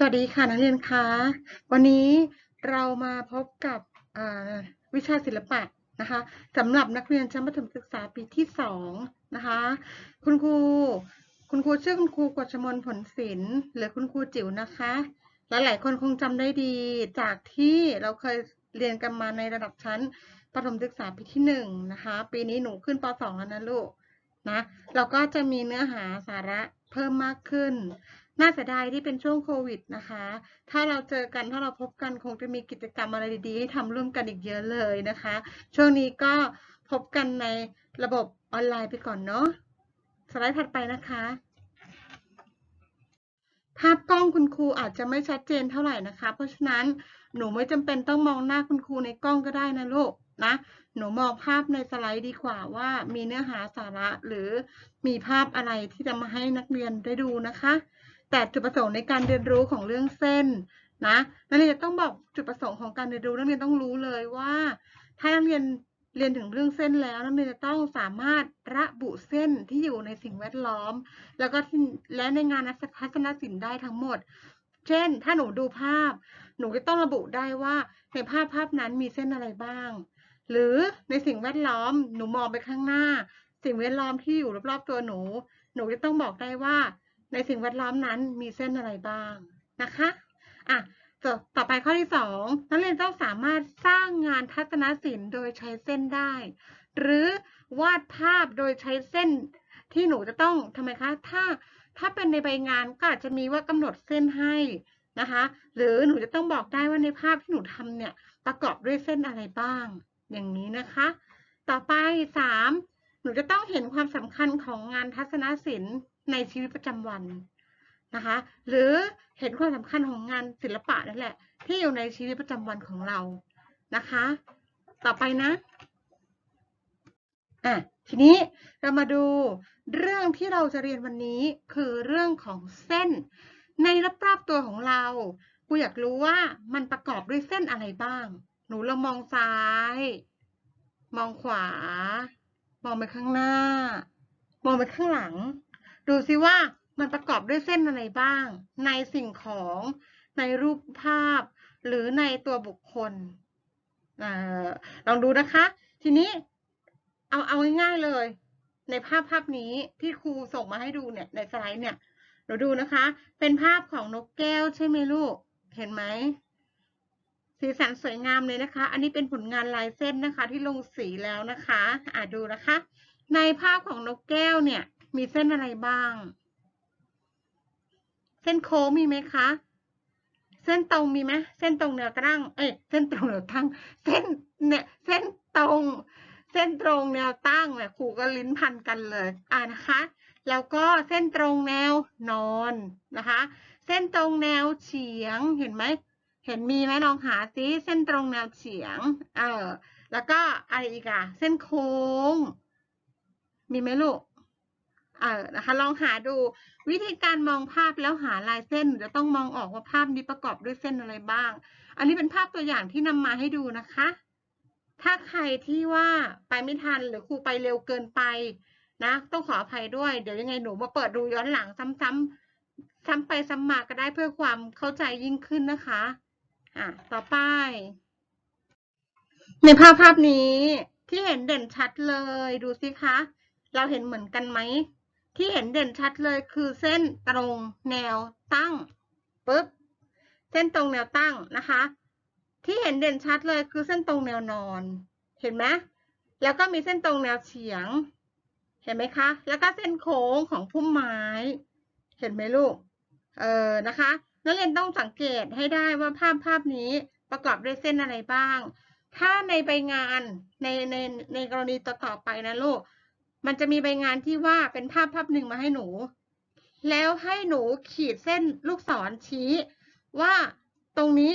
สวัสดีค่ะนักเรียนคะ วันนี้เรามาพบกับวิชาศิลปะนะคะสำหรับนักเรียนชั้นประถมศึกษาปีที่สองนะคะ คุณครูคุณครูชื่อคุณครูกฤษมนผลศิลป์หรือคุณครูจิ๋วนะคะหลายคนคงจำได้ดีจากที่เราเคยเรียนกันมาในระดับชั้นประถมศึกษาปีที่หนึ่งนะคะ ปีนี้หนูขึ้นปสองแล้วนะลูกนะเราก็จะมีเนื้อหาสาระเพิ่มมากขึ้น น่าเสียดายที่เป็นช่วงโควิดนะคะ ถ้าเราเจอกันถ้าเราพบกันคงจะมีกิจกรรมอะไรดีๆให้ทำร่วมกันอีกเยอะเลยนะคะ ช่วงนี้ก็พบกันในระบบออนไลน์ไปก่อนเนาะ สไลด์ถัดไปนะคะ ภาพกล้องคุณครูอาจจะไม่ชัดเจนเท่าไหร่นะคะ เพราะฉะนั้นหนูไม่จำเป็นต้องมองหน้าคุณครูในกล้องก็ได้นะลูกนะ หนูมองภาพในสไลด์ดีกว่าว่ามีเนื้อหาสาระหรือมีภาพอะไรที่จะมาให้นักเรียนได้ดูนะคะ แต่จุดประสงค์ในการเรียนรู้ของเรื่องเส้นนะนักเรียนจะต้องบอกจุดประสงค์ของการเรียนรู้นักเรียนต้องรู้เลยว่า ถ้านักเรียนเรียนถึงเรื่องเส้นแล้วนักเรียนจะต้องสามารถระบุเส้นที่อยู่ในสิ่งแวดล้อม แล้วก็และในงานทัศนศิลป์ได้ทั้งหมด เช่น ถ้าหนูดูภาพ หนูก็ต้องระบุได้ว่าในภาพภาพนั้นมีเส้นอะไรบ้าง หรือในสิ่งแวดล้อมหนูมองไปข้างหน้า สิ่งแวดล้อมที่อยู่รอบๆตัวหนู หนูจะต้องบอกได้ว่า ในสิ่งแวดล้อมนั้นมีเส้นอะไรบ้างนะคะอะต่อไปข้อที่สองนักเรียนต้องสามารถสร้างงานทัศนศิลป์โดยใช้เส้นได้ หรือวาดภาพโดยใช้เส้นที่หนูจะต้องทำไมคะถ้าถ้าเป็นในใบงานก็อาจจะมีว่ากำหนดเส้นให้นะคะ หรือหนูจะต้องบอกได้ว่าในภาพที่หนูทำเนี่ยประกอบด้วยเส้นอะไรบ้าง อย่างนี้นะคะ ต่อไปสามหนูจะต้องเห็นความสำคัญของงานทัศนศิลป์ ในชีวิตประจำวันนะคะ หรือเห็นความสำคัญของงานศิลปะนั่นแหละ ที่อยู่ในชีวิตประจำวันของเรานะคะ ต่อไปนะอะทีนี้เรามาดูเรื่องที่เราจะเรียนวันนี้คือเรื่องของเส้น ในรอบๆตัวของเรากูอยากรู้ว่ามันประกอบด้วยเส้นอะไรบ้าง หนูลองมองซ้าย มองขวา มองไปข้างหน้า มองไปข้างหลัง ดูซิว่ามันประกอบด้วยเส้นอะไรบ้าง ในสิ่งของ ในรูปภาพ หรือในตัวบุคคลออลองดูนะคะ ทีนี้เอาเอาง่ายๆเลย ในภาพภาพนี้ที่ครูส่งมาให้ดูเนี่ยในสไลด์เนี่ยเราดูนะคะ เป็นภาพของนกแก้วใช่ไหมลูก เห็นไหมสีสันสวยงามเลยนะคะ อันนี้เป็นผลงานลายเส้นนะคะ ที่ลงสีแล้วนะคะ อ่าดูนะคะ ในภาพของนกแก้วเนี่ย มีเส้นอะไรบ้าง เส้นโค้งมีไหมคะ เส้นตรงมีไหมเส้นตรงแนวตั้ง เอ้ย เส้นตรงแนวตั้ง เส้นเนี่ย เส้นตรง เส้นตรงแนวตั้งเนี่ยครูก็ลิ้นพันกันเลย อ่านะคะ แล้วก็เส้นตรงแนวนอนนะคะ เส้นตรงแนวเฉียง เห็นไหม เห็นมีไหมลองหาซิเส้นตรงแนวเฉียง เออ แล้วก็อะไรอีกอะเส้นโค้ง มีไหมลูก เออนะคะลองหาดูวิธีการมองภาพแล้วหาลายเส้นจะต้องมองออกว่าภาพนี้ประกอบด้วยเส้นอะไรบ้าง อันนี้เป็นภาพตัวอย่างที่นำมาให้ดูนะคะ ถ้าใครที่ว่าไปไม่ทันหรือครูไปเร็วเกินไปนะต้องขออภัยด้วยเดี๋ยวยังไงหนูมาเปิดดูย้อนหลังซ้ำๆซ้ำไปซ้ำมาก็ได้เพื่อความเข้าใจยิ่งขึ้นนะคะอะต่อไป ในภาพภาพนี้ที่เห็นเด่นชัดเลยดูสิคะ เราเห็นเหมือนกันไหม ที่เห็นเด่นชัดเลยคือเส้นตรงแนวตั้งปึ๊บเส้นตรงแนวตั้งนะคะ ที่เห็นเด่นชัดเลยคือเส้นตรงแนวนอน เห็นไหมแล้วก็มีเส้นตรงแนวเฉียง เห็นไหมคะ แล้วก็เส้นโค้งของพุ่มไม้ เห็นไหมลูก เออนะคะนักเรียนต้องสังเกตให้ได้ว่าภาพภาพนี้ประกอบด้วยเส้นอะไรบ้าง ถ้าในใบงานในในในกรณีต่อๆไปนะลูก มันจะมีใบงานที่ว่าเป็นภาพภาพหนึ่งมาให้หนู แล้วให้หนูขีดเส้นลูกศรชี้ ว่าตรงนี้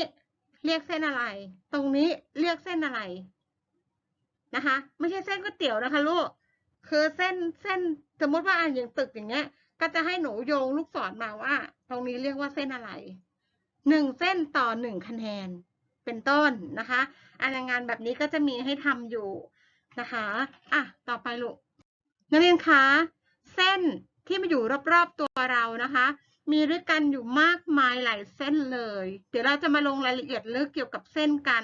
เรียกเส้นอะไร ตรงนี้เรียกเส้นอะไรนะคะ ไม่ใช่เส้นก๋วยเตี๋ยวนะคะลูก คือเส้นเส้นสมมติว่าอ่านอย่างตึกอย่างเงี้ย ก็จะให้หนูโยงลูกศรมาว่า ตรงนี้เรียกว่าเส้นอะไร หนึ่งเส้นต่อหนึ่งคะแนน เป็นต้นนะคะอันงานแบบนี้ก็จะมีให้ทำอยู่นะคะ อะ ต่อไปลูก นักเรียนคะ เส้นที่มาอยู่รอบๆตัวเรานะคะ มีด้วยกันอยู่มากมายหลายเส้นเลย เดี๋ยวเราจะมาลงรายละเอียดเรื่องเกี่ยวกับเส้นกัน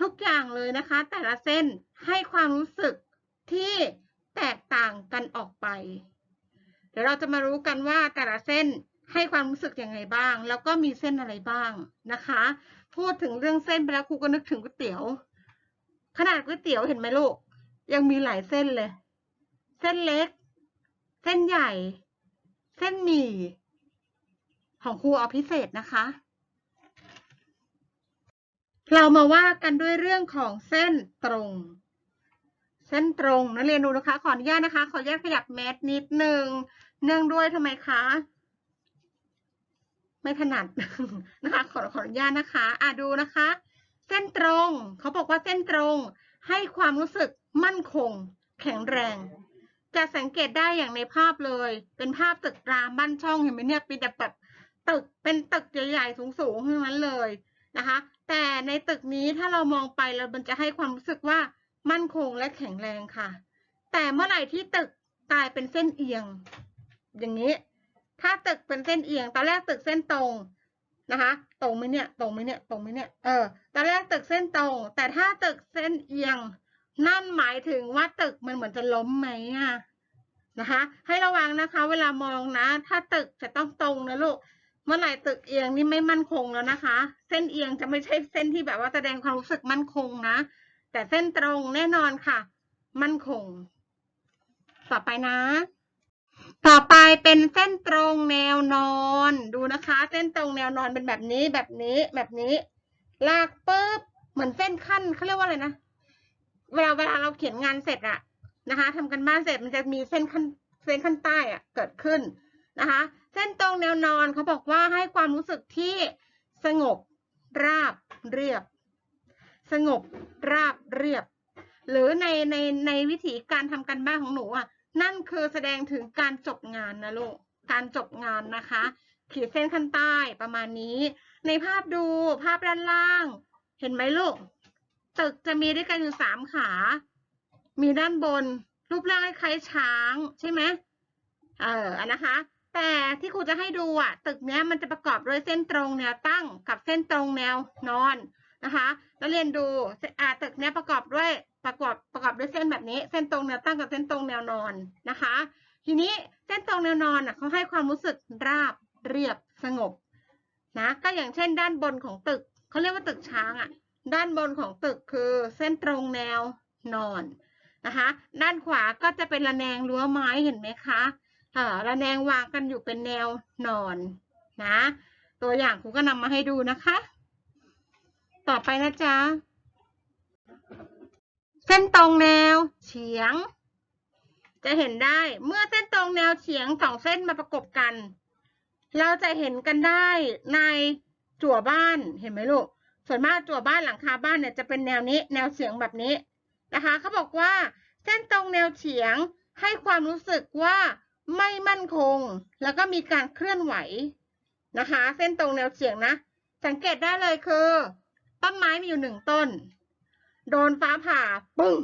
ทุกอย่างเลยนะคะ แต่ละเส้นให้ความรู้สึกที่แตกต่างกันออกไป เดี๋ยวเราจะมารู้กันว่าแต่ละเส้นให้ความรู้สึกยังไงบ้าง แล้วก็มีเส้นอะไรบ้างนะคะ พูดถึงเรื่องเส้นไปแล้วครูก็นึกถึงก๋วยเตี๋ยว ขนาดก๋วยเตี๋ยวเห็นไหมลูก ยังมีหลายเส้นเลย เส้นเล็ก เส้นใหญ่ เส้นหมี่ ของครูเอาพิเศษนะคะ เรามาว่ากันด้วยเรื่องของเส้นตรง เส้นตรงนักเรียนดูนะคะ ขออนุญาตนะคะ ขออนุญาตขยับแมสนิดนึง เนื่องด้วยทำไมคะ ไม่ถนัดนะคะ ขอขออนุญาตนะคะ อะดูนะคะ เส้นตรง เขาบอกว่าเส้นตรงให้ความรู้สึกมั่นคง แข็งแรง จะสังเกตได้อย่างในภาพเลย เป็นภาพตึกรามบ้านช่องเห็นไหมเนี่ยเป็นแบบตึกเป็นตึกใหญ่ๆสูงๆทั้งนั้นเลยนะคะ แต่ในตึกนี้ถ้าเรามองไปแล้วมันจะให้ความรู้สึกว่ามั่นคงและแข็งแรงค่ะ แต่เมื่อไหร่ที่ตึกกลายเป็นเส้นเอียง อย่างนี้ ถ้าตึกเป็นเส้นเอียง ตอนแรกตึกเส้นตรงนะคะ ตรงไหมเนี่ย ตรงไหมเนี่ย ตรงไหมเนี่ย เออ ตอนแรกตึกเส้นตรง แต่ถ้าตึกเส้นเอียง นั่นหมายถึงว่าตึกมันเหมือนจะล้มไหมอะนะคะ ให้ระวังนะคะ เวลามองนะ ถ้าตึกจะต้องตรงนะลูกเมื่อไหร่ตึกเอียงนี่ไม่มั่นคงแล้วนะคะ เส้นเอียงจะไม่ใช่เส้นที่แบบว่าแสดงความรู้สึกมั่นคงนะ แต่เส้นตรงแน่นอนค่ะ มั่นคง ต่อไปนะ ต่อไปเป็นเส้นตรงแนวนอน ดูนะคะ เส้นตรงแนวนอนเป็นแบบนี้แบบนี้แบบนี้ ลากปุ๊บเหมือนเส้นขั้นเขาเรียกว่าอะไรนะ เวลาเวลาเราเขียนงานเสร็จอะนะคะทำกันบ้านเสร็จมันจะมีเส้นขั้นเส้นขั้นใต้อะเกิดขึ้นนะคะ เส้นตรงแนวนอนเขาบอกว่าให้ความรู้สึกที่สงบราบเรียบ สงบราบเรียบ หรือในในในวิธีการทำกันบ้านของหนูอะนั่นคือแสดงถึงการจบงานนะลูกการจบงานนะคะ ขีดเส้นขั้นใต้ประมาณนี้ ในภาพดูภาพด้านล่าง เห็นไหมลูก ตึกจะมีด้วยกันอยู่สามขา มีด้านบน รูปร่างคล้ายช้าง ใช่ไหมเอออันนะคะ แต่ที่ครูจะให้ดูอะ ตึกเนี้ยมันจะประกอบด้วยเส้นตรงแนวตั้งกับเส้นตรงแนวนอนนะคะแล้วเรียนดูอ่าตึกเนี้ยประกอบด้วยประกอบประกอบด้วยเส้นแบบนี้ เส้นตรงแนวตั้งกับเส้นตรงแนวนอนนะคะ ทีนี้เส้นตรงแนวนอนอะเขาให้ความรู้สึกราบเรียบสงบนะก็อย่างเช่น ด้านบนของตึกเขาเรียกว่าตึกช้างอะ ด้านบนของตึกคือเส้นตรงแนวนอนนะคะ ด้านขวาก็จะเป็นระแนงรั้วไม้เห็นไหมคะอ่าระแนงวางกันอยู่เป็นแนวนอนนะ ตัวอย่างครูก็นำมาให้ดูนะคะ ต่อไปนะจ๊ะ เส้นตรงแนวเฉียง จะเห็นได้เมื่อเส้นตรงแนวเฉียงสองเส้นมาประกบกัน เราจะเห็นกันได้ในจั่วบ้านเห็นไหมลูก ส่วนมากจั่วบ้านหลังคาบ้านเนี่ยจะเป็นแนวนี้แนวเฉียงแบบนี้นะคะเขาบอกว่า เส้นตรงแนวเฉียงให้ความรู้สึกว่าไม่มั่นคง แล้วก็มีการเคลื่อนไหวนะคะ เส้นตรงแนวเฉียงนะ สังเกตได้เลยคือต้นไม้มีอยู่หนึ่งต้น โดนฟ้าผ่าปึ้ง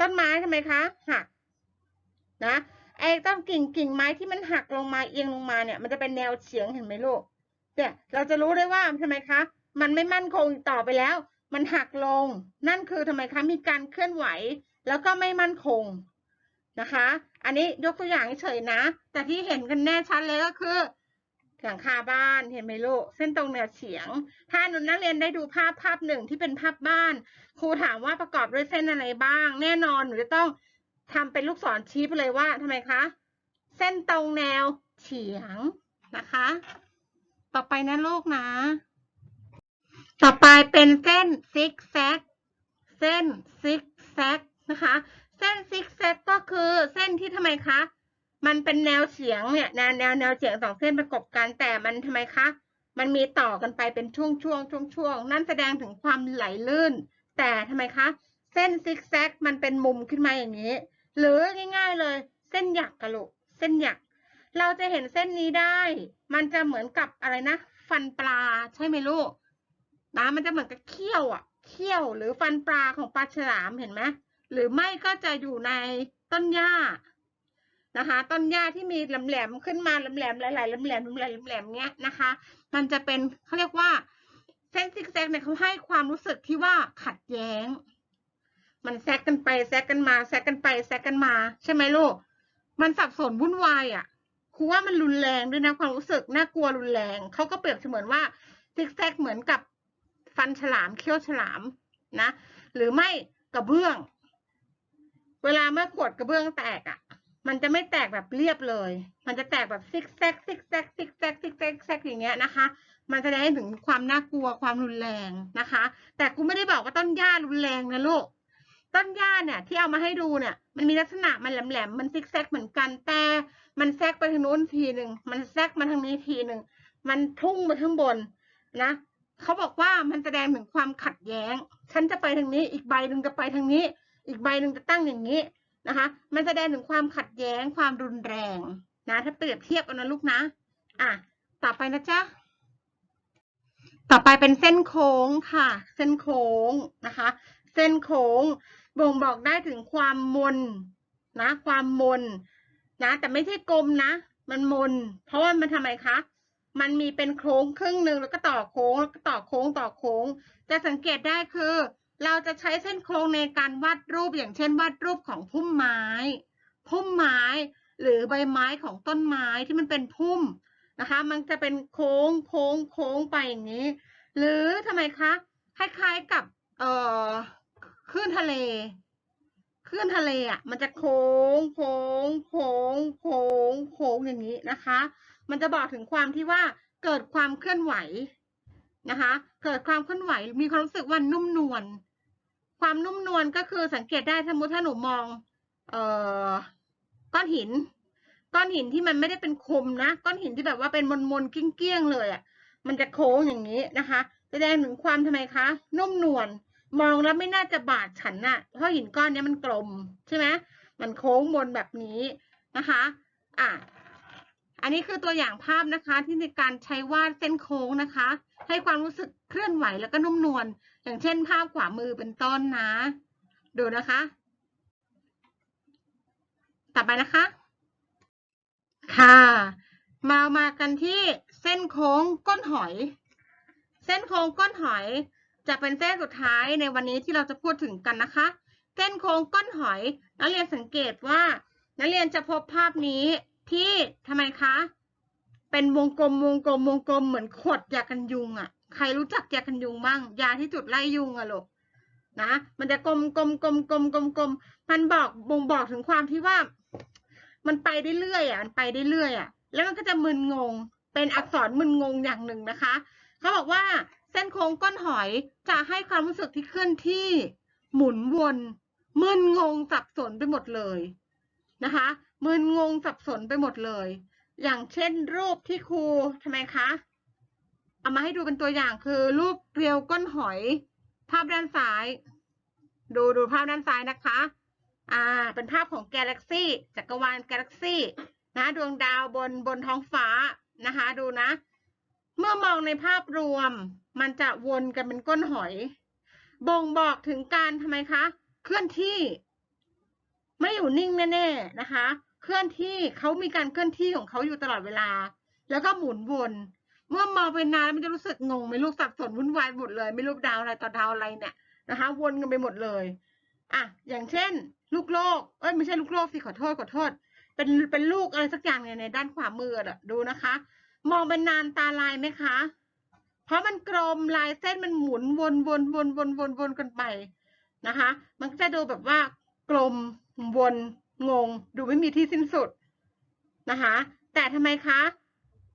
ต้นไม้ทำไมคะหักนะไอ้ต้นกิ่งกิ่งไม้ที่มันหักลงมาเอียงลงมาเนี่ย มันจะเป็นแนวเฉียงเห็นไหมลูกเนี่ยเราจะรู้ได้ว่าทำไมคะ มันไม่มั่นคงต่อไปแล้ว มันหักลง นั่นคือทำไมคะมีการเคลื่อนไหว แล้วก็ไม่มั่นคงนะคะ อันนี้ยกตัวอย่างเฉยนะ แต่ที่เห็นกันแน่ชัดเลยก็คือหลังคาบ้านเห็นไหมลูกเส้นตรงแนวเฉียง ถ้าหนูนักเรียนได้ดูภาพภาพหนึ่งที่เป็นภาพบ้าน ครูถามว่าประกอบด้วยเส้นอะไรบ้าง แน่นอนหนูจะต้องทำเป็นลูกศรชี้ไปเลยว่าทำไมคะเส้นตรงแนวเฉียงนะคะ ต่อไปนะลูกนะ ต่อไปเป็นเส้นซิกแซก เส้นซิกแซกนะคะ เส้นซิกแซกก็คือเส้นที่ทำไมคะ มันเป็นแนวเฉียงเนี่ยแนวแนวแนวเฉียงสองเส้นประกบกันแต่มันทำไมคะ มันมีต่อกันไปเป็นช่วงช่วงช่วงช่วงนั่นแสดงถึงความไหลลื่น แต่ทำไมคะ เส้นซิกแซกมันเป็นมุมขึ้นมาอย่างนี้ หรือง่าย ๆเลย เส้นหยักกะโหลกเส้นหยัก เราจะเห็นเส้นนี้ได้ มันจะเหมือนกับอะไรนะ ฟันปลาใช่ไหมลูก นะมันจะเหมือนกับเขี้ยวอะ เขี้ยวหรือฟันปลาของปลาฉลามเห็นไหมหรือไม่ก็จะอยู่ในต้นหญ้านะคะ ต้นหญ้าที่มีแหลมๆขึ้นมาแหลมๆหลายๆแหลมๆแหลมๆแหลมๆเงี้ยนะคะ มันจะเป็นเขาเรียกว่าเส้นซิกแซกเนี่ยเขาให้ความรู้สึกที่ว่าขัดแย้ง มันแซกกันไปแซกกันมาแซกกันไปแซกกันมา ใช่ไหมลูก มันสับสนวุ่นวายอะครูว่ามันรุนแรงด้วยนะความรู้สึกน่ากลัวรุนแรงเขาก็เปรียบเสมือนว่าซิกแซกเหมือนกับ ฟันฉลามเขี้ยวฉลามนะหรือไม่กระเบื้อง เวลาเมื่อขวดกระเบื้องแตกอะ มันจะไม่แตกแบบเรียบเลย มันจะแตกแบบซิกแซกซิกแซกซิกแซกซิกแซกแซกอย่างเงี้ยนะคะ มันแสดงให้ถึงความน่ากลัวความรุนแรงนะคะ แต่กูไม่ได้บอกว่าต้นหญ้ารุนแรงนะลูกต้นหญ้าเนี่ยที่เอามาให้ดูเนี่ย มันมีลักษณะมันแหลมๆมันซิกแซกเหมือนกันแต่มันแซกไปทางโน้นทีหนึ่งมันแซกมาทางนี้ทีหนึ่งมันทุ่งไปข้างบนนะ เขาบอกว่ามันแสดงถึงความขัดแย้ง ฉันจะไปทางนี้ อีกใบหนึ่งจะไปทางนี้ อีกใบหนึ่งจะตั้งอย่างนี้นะคะ มันแสดงถึงความขัดแย้งความรุนแรงนะถ้าเปรียบเทียบกันนะลูกนะ อะ ต่อไปนะจ๊ะ ต่อไปเป็นเส้นโค้งค่ะ เส้นโค้งนะคะ เส้นโค้งบ่งบอกได้ถึงความมนนะ ความมนนะ แต่ไม่ใช่กลมนะ มันมน เพราะว่ามันทำไมคะ มันมีเป็นโค้งครึ่งหนึ่งแล้วก็ต่อโค้งแล้วก็ต่อโค้งต่อโค้ง จะสังเกตได้คือ เราจะใช้เส้นโค้งในการวาดรูปอย่างเช่น วาดรูปของพุ่มไม้ พุ่มไม้ หรือใบไม้ของต้นไม้ที่มันเป็นพุ่มนะคะ มันจะเป็นโค้งโค้งโค้งไปอย่างนี้ หรือทำไมคะคล้ายๆกับเอ่อคลื่นทะเลคลื่นทะเลอะมันจะโค้งโค้งโค้งโค้งโค้งอย่างนี้นะคะ มันจะบอกถึงความที่ว่าเกิดความเคลื่อนไหวนะคะ เกิดความเคลื่อนไหว มีความรู้สึกว่านุ่มนวล ความนุ่มนวลก็คือสังเกตได้สมมติถ้าหนูมอง เอ่อ ก้อนหิน ก้อนหินที่มันไม่ได้เป็นคมนะ ก้อนหินที่แบบว่าเป็นมนมนๆเกี้ยงๆเลยอะ มันจะโค้งอย่างนี้นะคะแสดงถึงความทำไมคะ นุ่มนวล มองแล้วไม่น่าจะบาดฉันน่ะ เพราะหินก้อนเนี้ยมันกลมใช่ไหมมันโค้งมนแบบนี้นะคะ อะ อันนี้คือตัวอย่างภาพนะคะที่ในการใช้วาดเส้นโค้งนะคะ ให้ความรู้สึกเคลื่อนไหวแล้วก็นุ่มนวลอย่างเช่น ภาพขวามือเป็นต้นนะ ดูนะคะ ต่อไปนะคะ ค่ะ มามากันที่เส้นโค้งก้นหอย เส้นโค้งก้นหอยจะเป็นเส้นสุดท้ายในวันนี้ที่เราจะพูดถึงกันนะคะ เส้นโค้งก้นหอย นักเรียนสังเกตว่า นักเรียนจะพบภาพนี้ ที่ทำไมคะ เป็นวงกลมวงกลมวงกลมเหมือนขวดยากันยุงอะ่ะ ใครรู้จักยากันยุงบ้างยาที่จุดไล่ยุงอะลูกนะ มันจะกลมกลมกลมกลมกลมกลมมันบอกบ่งบอกถึงความที่ว่า มันไปได้เรื่อยอะมันไปได้เรื่อยอะ แล้วมันก็จะมึนงง เป็นอักษรมึนงงอย่างหนึ่งนะคะเขาบอกว่าเส้นโค้งก้นหอยจะให้ความรู้สึกที่เคลื่อนที่ หมุนวนมึนงงสับสนไปหมดเลย นะคะมึนงงสับสนไปหมดเลย อย่างเช่นรูปที่ครูทำไมคะเอามาให้ดูเป็นตัวอย่างคือรูปเกลียวก้นหอย ภาพด้านซ้าย ดูดูภาพด้านซ้ายนะคะอ่าเป็นภาพของกาแล็กซี่จักรวาลกาแล็กซี่นะดวงดาวบนบนท้องฟ้านะคะ ดูนะ เมื่อมองในภาพรวม มันจะวนกันเป็นก้นหอย บ่งบอกถึงการทำไมคะ เคลื่อนที่ ไม่อยู่นิ่งแน่ๆนะคะ เคลื่อนที่เขามีการเคลื่อนที่ของเขาอยู่ตลอดเวลา แล้วก็หมุนวน เมื่อมองไปนานมันจะรู้สึกงงไม่รู้สับสนวุ่นวายหมดเลย ไม่รู้ดาวอะไรต่อดาวอะไรเนี่ยนะคะ วนกันไปหมดเลยอะอย่างเช่น ลูกโลกเอ้ยไม่ใช่ลูกโลกสิขอโทษขอโทษ เป็นเป็นลูกอะไรสักอย่างเนี่ยในด้านขวามืออะดูนะคะ มองเป็นนานตาลายไหมคะ เพราะมันกลมลายเส้นมันหมุนวนวนวนวนวนวนกันไปนะคะ มันก็จะดูแบบว่ากลม วนงง ดูไม่มีที่สิ้นสุดนะคะ แต่ทำไมคะ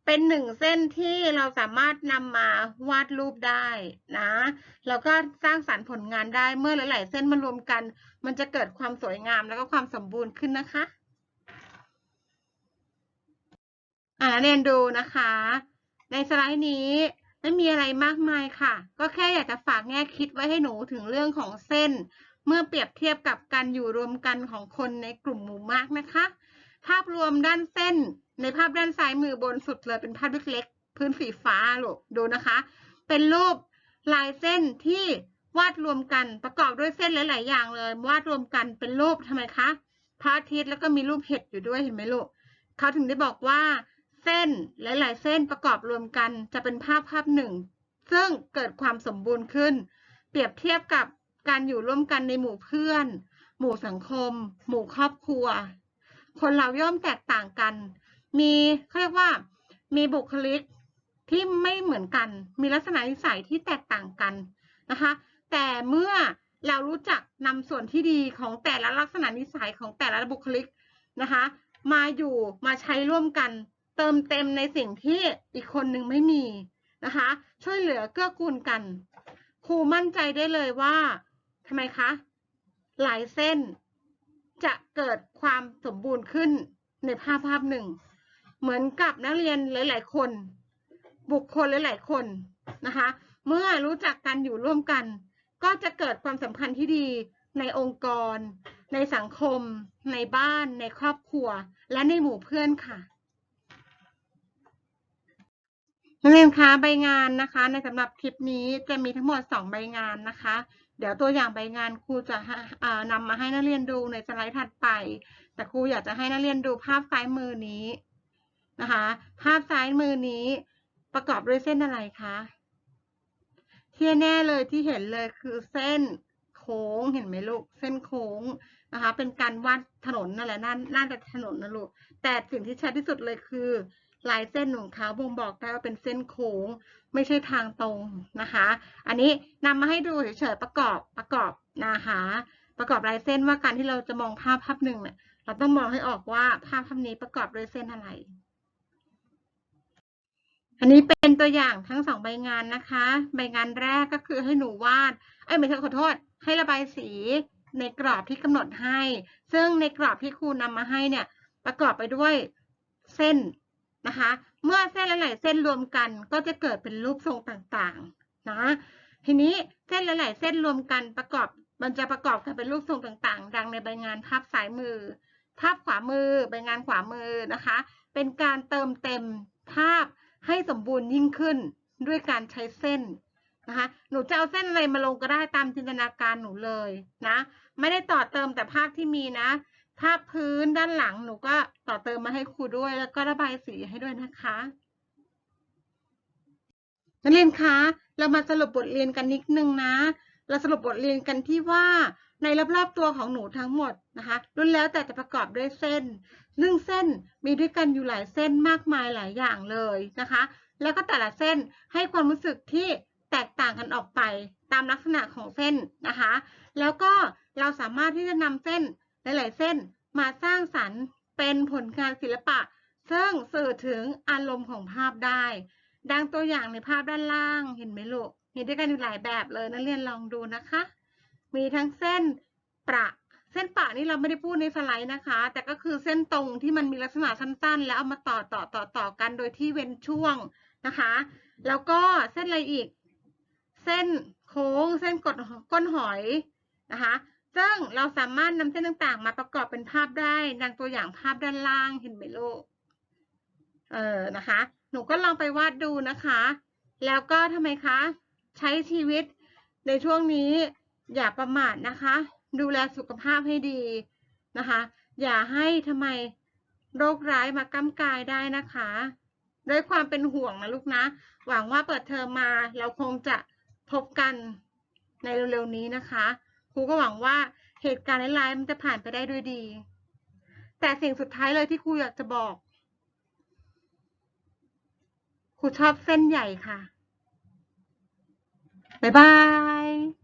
เป็นหนึ่งเส้นที่เราสามารถนำมาวาดรูปได้นะ แล้วก็สร้างสรรค์ผลงานได้เมื่อหลาย ๆ เส้นมารวมกัน มันจะเกิดความสวยงามแล้วก็ความสมบูรณ์ขึ้นนะคะอ่าเรียนดูนะคะ ในสไลด์นี้ไม่มีอะไรมากมายค่ะ ก็แค่อยากจะฝากแง่คิดไว้ให้หนูถึงเรื่องของเส้น เมื่อเปรียบเทียบกับการอยู่รวมกันของคนในกลุ่มหมู่มากนะคะ ภาพรวมด้านเส้น ในภาพด้านซ้ายมือบนสุดเลยเป็นภาพเล็กๆพื้นสีฟ้าลูกดูนะคะ เป็นรูปลายเส้นที่วาดรวมกันประกอบด้วยเส้นหลาย ๆ อย่างเลย วาดรวมกันเป็นรูปทำไมคะพระอาทิตย์แล้วก็มีรูปเห็ดอยู่ด้วยเห็นไหมลูกเขาถึงได้บอกว่า เส้นหลาย ๆ เส้นประกอบรวมกันจะเป็นภาพภาพหนึ่ง ซึ่งเกิดความสมบูรณ์ขึ้น เปรียบเทียบกับ การอยู่ร่วมกันในหมู่เพื่อน หมู่สังคม หมู่ครอบครัว คนเราย่อมแตกต่างกัน มีเขาเรียกว่า มีบุคลิกที่ไม่เหมือนกัน มีลักษณะนิสัยที่แตกต่างกันนะคะ แต่เมื่อเรารู้จักนำส่วนที่ดีของแต่ละลักษณะนิสัยของแต่ละบุคลิกนะคะ มาอยู่มาใช้ร่วมกัน เติมเต็มในสิ่งที่อีกคนหนึ่งไม่มีนะคะ ช่วยเหลือเกื้อกูลกัน ครูมั่นใจได้เลยว่าำไมคะหลายเส้นจะเกิดความสมบูรณ์ขึ้นในภาพภาพหนึ่ง เหมือนกับนักเรียนหลาย ๆ คน บุคคลหลาย ๆ คนนะคะ เมื่อรู้จักกันอยู่ร่วมกัน ก็จะเกิดความสัมพันธ์ที่ดีในองค์กร ในสังคม ในบ้าน ในครอบครัว และในหมู่เพื่อนค่ะนักเรียนคะใบงานนะคะ ในสำหรับคลิปนี้จะมีทั้งหมด 2 ใบงานนะคะ เดี๋ยวตัวอย่างใบงานครูจะให้อ่านำมาให้นักเรียนดูในสไลด์ถัดไป แต่ครูอยากจะให้นักเรียนดูภาพซ้ายมือนี้นะคะ ภาพซ้ายมือนี้ประกอบด้วยเส้นอะไรคะที่แน่เลยที่เห็นเลยคือเส้นโค้งเห็นไหมลูก เส้นโค้งนะคะ เป็นการวาดถนนนั่นแหละน่าน่าจะถนนนะลูก แต่สิ่งที่ชัดที่สุดเลยคือ ลายเส้นของเขาบ่งบอกได้ว่าเป็นเส้นโค้ง ไม่ใช่ทางตรงนะคะ อันนี้นำมาให้ดูเฉยๆประกอบประกอบนะคะประกอบลายเส้นว่าการที่เราจะมองภาพภาพหนึ่งเนี่ยเราต้องมองให้ออกว่าภาพภาพนี้ประกอบด้วยเส้นอะไร อันนี้เป็นตัวอย่างทั้งสองใบงานนะคะ ใบงานแรกก็คือให้หนูวาด เอ้ยไม่ใช่ขอโทษ ให้ระบายสีในกรอบที่กำหนดให้ ซึ่งในกรอบที่ครูนำมาให้เนี่ย ประกอบไปด้วยเส้น นะคะ เมื่อเส้นหลายๆเส้นรวมกันก็จะเกิดเป็นรูปทรงต่างๆนะทีนี้เส้นหลายๆเส้นรวมกันประกอบมันจะประกอบกันเป็นรูปทรงต่างๆ ดังในใบงานภาพซ้ายมือ ภาพขวามือใบงานขวามือนะคะ เป็นการเติมเต็มภาพให้สมบูรณ์ยิ่งขึ้นด้วยการใช้เส้นนะคะ หนูจะเอาเส้นอะไรมาลงก็ได้ตามจินตนาการหนูเลยนะ ไม่ได้ต่อเติมแต่ภาพที่มีนะ ภาพพื้นด้านหลังหนูก็ต่อเติมมาให้ครูด้วย แล้วก็ระบายสีให้ด้วยนะคะนักเรียนคะเรามาสรุปบทเรียนกันนิดนึงนะ เราสรุปบทเรียนกันที่ว่าในรอบๆตัวของหนูทั้งหมดนะคะรุ่นแล้วแต่จะประกอบด้วยเส้นซึ่งเส้นมีด้วยกันอยู่หลายเส้นมากมายหลายอย่างเลยนะคะ แล้วก็แต่ละเส้นให้ความรู้สึกที่แตกต่างกันออกไปตามลักษณะของเส้นนะคะ แล้วก็เราสามารถที่จะนำเส้น หลาย ๆ เส้นมาสร้างสรรค์เป็นผลงานศิลปะ ซึ่งสื่อถึงอารมณ์ของภาพได้ ดังตัวอย่างในภาพด้านล่างเห็นไหมลูกมีด้วยกันอยู่หลายแบบเลยนักเรียนลองดูนะคะ มีทั้งเส้นประเส้นประนี่เราไม่ได้พูดในสไลด์นะคะ แต่ก็คือเส้นตรงที่มันมีลักษณะสั้นๆ แล้วเอามาต่อต่อต่อต่อกันโดยที่เว้นช่วงนะคะ แล้วก็เส้นอะไรอีก เส้นโค้ง เส้นกดก้นหอยนะคะ ซึ่งเราสามารถนำเส้นต่างๆ มาประกอบเป็นภาพได้ดังตัวอย่างภาพด้านล่างเห็นไหมลูก เออนะคะ หนูก็ลองไปวาดดูนะคะ แล้วก็ทำไมคะ ใช้ชีวิตในช่วงนี้อย่าประมาทนะคะ ดูแลสุขภาพให้ดีนะคะ อย่าให้ทำไมโรคร้ายมาก้ำกายได้นะคะด้วยความเป็นห่วงนะลูกนะ หวังว่าเปิดเทอมมาเราคงจะพบกันในเร็วๆนี้นะคะ ครูก็หวังว่าเหตุการณ์ร้ายๆมันจะผ่านไปได้ด้วยดี แต่สิ่งสุดท้ายเลยที่ครูอยากจะบอกครูชอบเส้นใหญ่ค่ะ บ๊ายบาย